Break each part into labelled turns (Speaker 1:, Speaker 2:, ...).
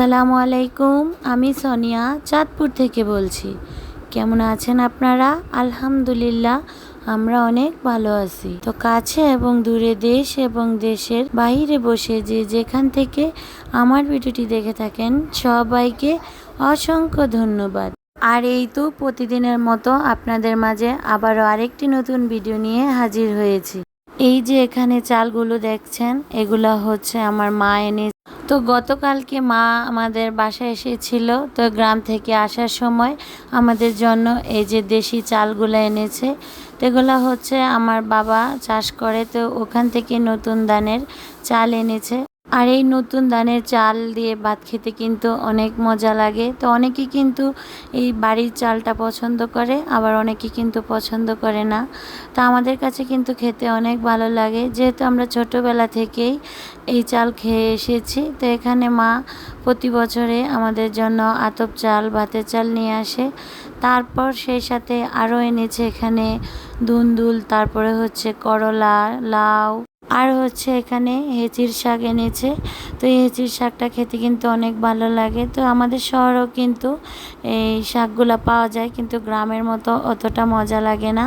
Speaker 1: আসসালামু আলাইকুম, আমি সোনিয়া চাঁদপুর থেকে বলছি। কেমন আছেন আপনারা? আলহামদুলিল্লাহ, আমরা অনেক ভালো আছি। তো কাছে এবং দূরে দেশ এবং দেশের বাইরে বসে যে যেখান থেকে আমার ভিডিওটি দেখে থাকেন, সবাইকে অসংখ্য ধন্যবাদ। আর এই তো প্রতিদিনের মতো আপনাদের মাঝে আবারও আরেকটি নতুন ভিডিও নিয়ে হাজির হয়েছি। এই যে এখানে চালগুলো দেখছেন, এগুলো হচ্ছে আমার মা এনে তো গতকালকে মা আমাদের বাসায় এসেছিল তো গ্রাম থেকে আসার সময় আমাদের জন্য এই যে দেশি চালগুলো এনেছে তো এগুলো হচ্ছে আমার বাবা চাষ করে, তো ওখান থেকে নতুন দানের চাল এনেছে। আর এই নতুন ধানের চাল দিয়ে ভাত খেতে কিন্তু অনেক মজা লাগে। তো অনেকেই কিন্তু এই বাড়ির চালটা পছন্দ করে, আবার অনেকে কিন্তু পছন্দ করে না। তো আমাদের কাছে কিন্তু খেতে অনেক ভালো লাগে। যেহেতু আমরা ছোটোবেলা থেকেই এই চাল খেয়ে এসেছি, তো এখানে মা প্রতি বছরে আমাদের জন্য আতপ চাল, ভাতের চাল নিয়ে আসে। তারপর সেই সাথে আরও এনেছে এখানে দুন্দুল, তারপরে হচ্ছে করলা, লাউ আর হচ্ছে এখানে হেঁচির শাক এনেছে। তো এই হেঁচির শাকটা খেতে কিন্তু অনেক ভালো লাগে। তো আমাদের শহরেও কিন্তু এই শাকগুলো পাওয়া যায়, কিন্তু গ্রামের মতো অতটা মজা লাগে না।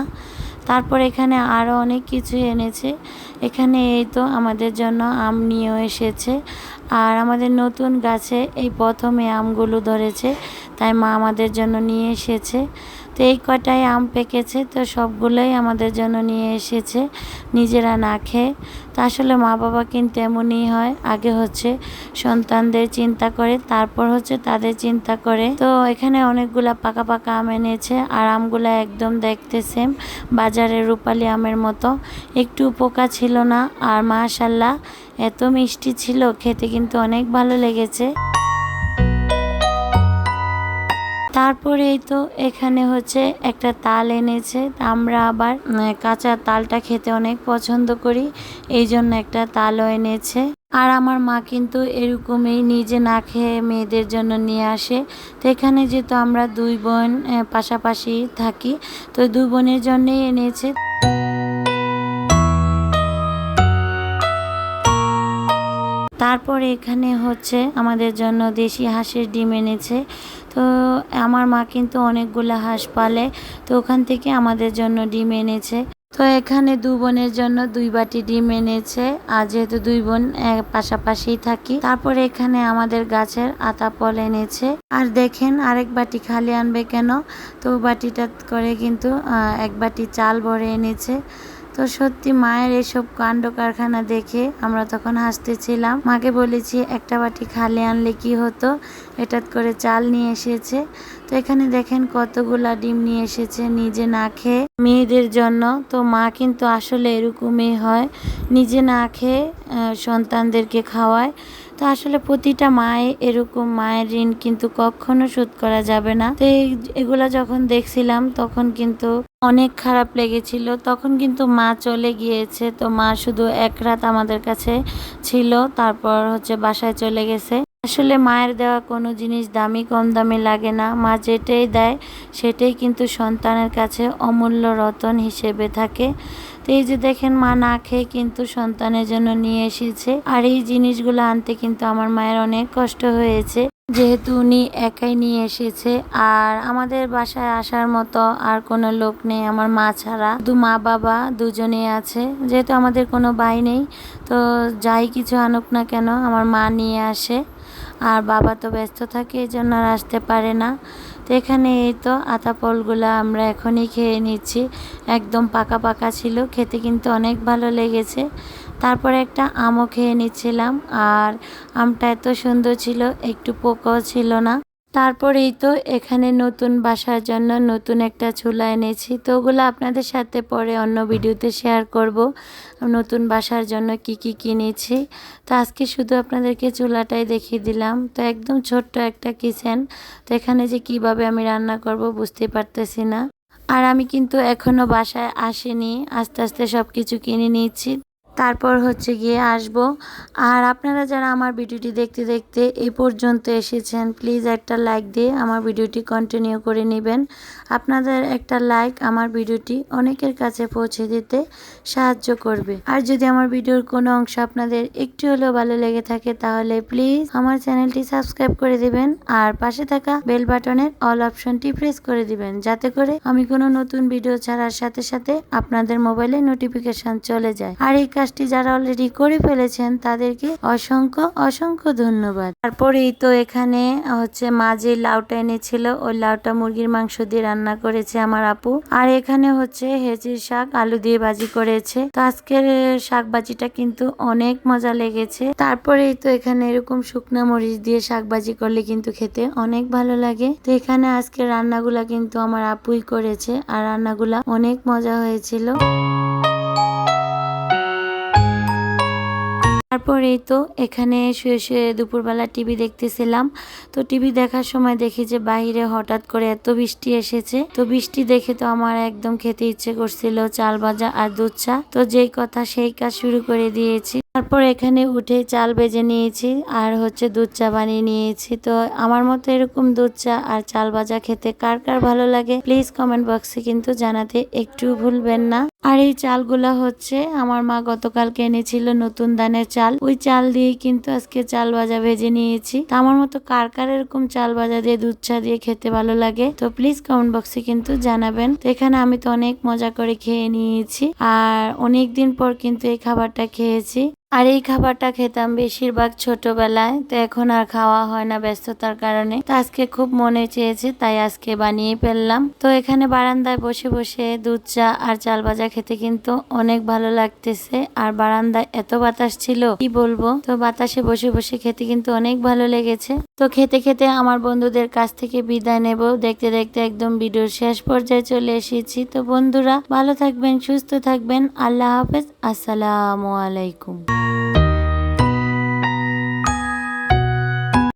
Speaker 1: তারপর এখানে আরও অনেক কিছু এনেছে। এখানে এই তো আমাদের জন্য আম নিয়েও এসেছে। আর আমাদের নতুন গাছে এই প্রথমে আমগুলো ধরেছে, তাই মা আমাদের জন্য নিয়ে এসেছে। তো এই কটাই আম পেকেছে, তো সবগুলোই আমাদের জন্য নিয়ে এসেছে, নিজেরা না খেয়ে। তো আসলে মা বাবা কিন্তু এমনই হয়, আগে হচ্ছে সন্তানদের চিন্তা করে, তারপর হচ্ছে তাদের চিন্তা করে। তো এখানে অনেকগুলা পাকা পাকা আম এনেছে, আর আমগুলা একদম দেখতে সেম বাজারের রূপালি আমের মতো। একটু পোকা ছিল না, আর মাশাল্লাহ, এত মিষ্টি ছিল, খেতে কিন্তু অনেক ভালো লেগেছে। তারপরেই তো এখানে হচ্ছে একটা তাল এনেছে। আমরা আবার কাঁচা তালটা খেতে অনেক পছন্দ করি এই জন্য একটা তালও এনেছে। আর আমার মা কিন্তু এরকমই নিজে না খেয়ে মেয়েদের জন্য নিয়ে আসে। তো এখানে যেহেতু আমরা দুই বোন পাশাপাশি থাকি, তো দুই বোনের জন্যই এনেছে। তারপর এখানে হচ্ছে আমাদের জন্য দেশি হাঁসের ডিম এনেছে। তো আমার মা কিন্তু অনেকগুলো হাঁস পালে, তো ওখান থেকে আমাদের জন্য ডিম এনেছে। তো এখানে দু বোনের জন্য দুই বাটি ডিম এনেছে। আর যেহেতু দুই বোন পাশাপাশি থাকি, তারপরে এখানে আমাদের গাছের আতা ফল এনেছে। আর দেখেন আরেক বাটি খালি আনবে কেন? তো বাটিটা করে কিন্তু এক বাটি চাল ভরে এনেছে। তো সত্যি মায়ের এসব কাণ্ড কারখানা দেখে আমরা তখন হাসতেছিলাম। মাকে বলেছি, একটা বাটি খালি আনলে কি হতো? এটাত করে চাল নিয়ে এসেছে। তো এখানে দেখেন কতগুলা ডিম নিয়ে এসেছে নিজে না খেয়ে। মেয়েদের জন্য তো মা কিন্তু আসলে এরকমই হয়, নিজে না খেয়ে সন্তানদেরকে খাওয়ায়। তো আসলে প্রতিটা মায়ে এরকম মায়ের ঋণ কিন্তু কখনো শোধ করা যাবে না। তো এগুলা যখন দেখছিলাম তখন কিন্তু অনেক খারাপ লেগেছিল। তখন কিন্তু মা চলে গিয়েছে। তো মা শুধু এক রাত আমাদের কাছে ছিল। তারপর হচ্ছে বাসায় চলে গেছে। আসলে মায়ের দেওয়া কোনো জিনিস দামি, কম দামি লাগে না। মা যেটাই দেয়, সেটাই কিন্তু সন্তানের কাছে অমূল্য রতন হিসেবে থাকে। তো এই যে দেখেন, মা না খেয়ে কিন্তু সন্তানের জন্য নিয়ে এসেছে। আর এই জিনিসগুলো আনতে কিন্তু আমার মায়ের অনেক কষ্ট হয়েছে। যেহেতু উনি একাই নিয়ে এসেছে, আর আমাদের বাসায় আসার মতো আর কোনো লোক নেই। আমার মা ছাড়া দু মা বাবা দুজনে আছে, যেহেতু আমাদের কোনো ভাই নেই। তো যাই কিছু আনুক না কেন, আমার মা নিয়ে আসে। আর বাবা তো ব্যস্ত থাকে, এই জন্য আর আসতে পারে না। তো এখানে এই তো আতা ফলগুলো আমরা এখনই খেয়ে নিচ্ছি। একদম পাকা পাকা ছিল, খেতে কিন্তু অনেক ভালো লেগেছে। তারপরে একটা আমও খেয়ে নিচ্ছিলাম আর আমটা এত সুন্দর ছিল, একটু পোকাও ছিল না। তারপরেই তো এখানে নতুন বাসার জন্য নতুন একটা চুলা এনেছি। তো ওগুলো আপনাদের সাথে পরে অন্য ভিডিওতে শেয়ার করব, নতুন বাসার জন্য কি কি কিনেছি। তো আজকে শুধু আপনাদেরকে চুলাটাই দেখিয়ে দিলাম। তো একদম ছোট্ট একটা কিচেন। তো এখানে যে কীভাবে আমি রান্না করব বুঝতে পারতেছি না। আর আমি কিন্তু এখনও বাসায় আসিনি, আস্তে আস্তে সব কিছু কিনে নিচ্ছি তারপর হচ্ছে গিয়ে আসব। আর আপনারা যারা আমার ভিডিওটি দেখতে দেখতে এই পর্যন্ত এসেছেন প্লিজ একটা লাইক দিয়ে আমার ভিডিওটি কন্টিনিউ করে নেবেন। আপনাদের একটা লাইক আমার ভিডিওটি অনেকের কাছে পৌঁছে দিতে সাহায্য করবে। আর যদি আমার ভিডিওর কোনো অংশ আপনাদের একটু হলেও ভালো লেগে থাকে, তাহলে প্লিজ আমার চ্যানেলটি সাবস্ক্রাইব করে দিবেন আর পাশে থাকা বেল বাটনের অল অপশনটি প্রেস করে দিবেন, যাতে করে আমি কোনো নতুন ভিডিও ছাড়ার সাথে সাথে আপনাদের মোবাইলে নোটিফিকেশন চলে যায়। আর এই কাজটি যারা অলরেডি করে ফেলেছেন, তাদেরকে অসংখ্য অসংখ্য ধন্যবাদ। তারপরেই তো এখানে হচ্ছে মা যে লাউটা এনেছিল, ওই লাউটা মুরগির মাংস দিয়ে রান্না করেছে আমার আপু। আর এখানে হচ্ছে হেঁচির শাক, আলু দিয়ে ভাজি করেছে। তো আজকের শাক ভাজিটা কিন্তু অনেক মজা লেগেছে। তারপরেই তো এখানে এরকম শুকনো মরিচ দিয়ে শাক ভাজি করলে কিন্তু খেতে অনেক ভালো লাগে। তো এখানে আজকে রান্নাগুলা কিন্তু আমার আপুই করেছে, আর রান্নাগুলা অনেক মজা হয়েছিল। তারপরেই তো এখানে শুয়ে শুয়ে দুপুরবেলা টিভি দেখতেছিলাম। তো টিভি দেখার সময় দেখি যে বাইরে হঠাৎ করে এত বৃষ্টি এসেছে। তো বৃষ্টি দেখে তো আমার একদম খেতে ইচ্ছে করছিল চাল ভাজা আর দুধ চা। তো যেই কথা সেই কাজ শুরু করে দিয়েছি। তারপর এখানে উঠে চাল বেজে নিয়েছি আর হচ্ছে দুধ চা বানিয়ে নিয়েছি। তো আমার মতো এরকম দুধ চা আর চাল ভাজা খেতে কার কার ভালো লাগে প্লিজ কমেন্ট বক্সে কিন্তু জানাতে একটু ভুলবেন না। আর এই চালগুলা হচ্ছে আমার মা গতকালকে এনেছিল নতুন দানের চাল। ওই চাল দিয়ে কিন্তু আজকে চাল ভাজা ভেজে নিয়েছি। তো আমার মতো কার কার এরকম চাল ভাজা দিয়ে, দুধ চা দিয়ে খেতে ভালো লাগে, তো প্লিজ কমেন্ট বক্সে কিন্তু জানাবেন। তো এখানে আমি তো অনেক মজা করে খেয়ে নিয়েছি, আর অনেক দিন পর কিন্তু এই খাবারটা খেয়েছি। আর এই খাবারটা খেতাম বেশিরভাগ ছোটবেলায়, তো এখন আর খাওয়া হয় না ব্যস্ততার কারণে। তো আজকে খুব মনে চেয়েছে, তাই আজকে বানিয়ে ফেললাম। তো এখানে বারান্দায় বসে বসে দুধ, চা আর চাল ভাজা খেতে কিন্তু অনেক ভালো লাগতেছে। আর বারান্দায় এত বাতাস ছিল, কি বলব? তো বাতাসে বসে বসে খেতে কিন্তু অনেক ভালো লেগেছে। তো খেতে খেতে আমার বন্ধুদের কাছ থেকে বিদায় নেব। দেখতে দেখতে একদম ভিডিওর শেষ পর্যায়ে চলে এসেছি। তো বন্ধুরা, ভালো থাকবেন, সুস্থ থাকবেন। আল্লাহ হাফেজ। আসসালামু আলাইকুম।